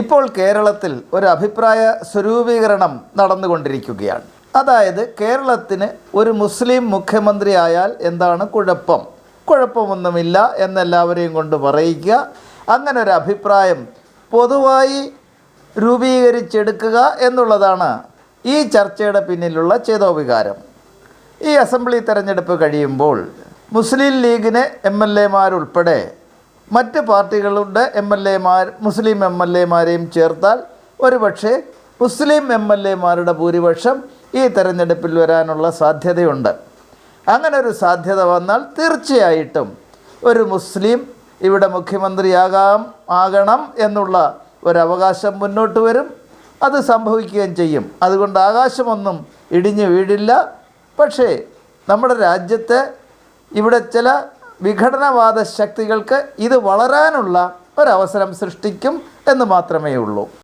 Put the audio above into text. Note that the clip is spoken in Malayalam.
ഇപ്പോൾ കേരളത്തിൽ ഒരു അഭിപ്രായ സ്വരൂപീകരണം നടന്നുകൊണ്ടിരിക്കുകയാണ്. അതായത് കേരളത്തിന് ഒരു മുസ്ലിം മുഖ്യമന്ത്രി ആയാൽ എന്താണ് കുഴപ്പം? കുഴപ്പമൊന്നുമില്ല എന്നെല്ലാവരെയും കൊണ്ട് പറയിക്കുക. അങ്ങനെ ഒരു അഭിപ്രായം പൊതുവായി രൂപീകരിച്ചെടുക്കുക എന്നുള്ളതാണ് ഈ ചർച്ചയുടെ പിന്നിലുള്ള ചേതോവികാരം. ഈ അസംബ്ലി തെരഞ്ഞെടുപ്പ് കഴിയുമ്പോൾ മുസ്ലിം ലീഗിന് എം എൽ എമാരുൾപ്പെടെ മറ്റ് പാർട്ടികളുടെ എം എൽ എമാർ മുസ്ലിം എം എൽ എമാരെയും ചേർത്താൽ ഒരുപക്ഷെ മുസ്ലിം എം എൽ എമാരുടെ ഭൂരിപക്ഷം ഈ തെരഞ്ഞെടുപ്പിൽ വരാനുള്ള സാധ്യതയുണ്ട്. അങ്ങനെ ഒരു സാധ്യത വന്നാൽ തീർച്ചയായിട്ടും ഒരു മുസ്ലിം ഇവിടെ മുഖ്യമന്ത്രിയാകാം ആകണം എന്നുള്ള ഒരവകാശം മുന്നോട്ട് വരും. അത് സംഭവിക്കുകയും ചെയ്യും. അതുകൊണ്ട് ആകാശമൊന്നും ഇടിഞ്ഞു വീഴില്ല. പക്ഷേ നമ്മുടെ രാജ്യത്തെ ഇവിടെ ചില വിഘടനവാദ ശക്തികൾക്ക് ഇത് വളരാനുള്ള ഒരവസരം സൃഷ്ടിക്കും എന്ന് മാത്രമേ ഉള്ളൂ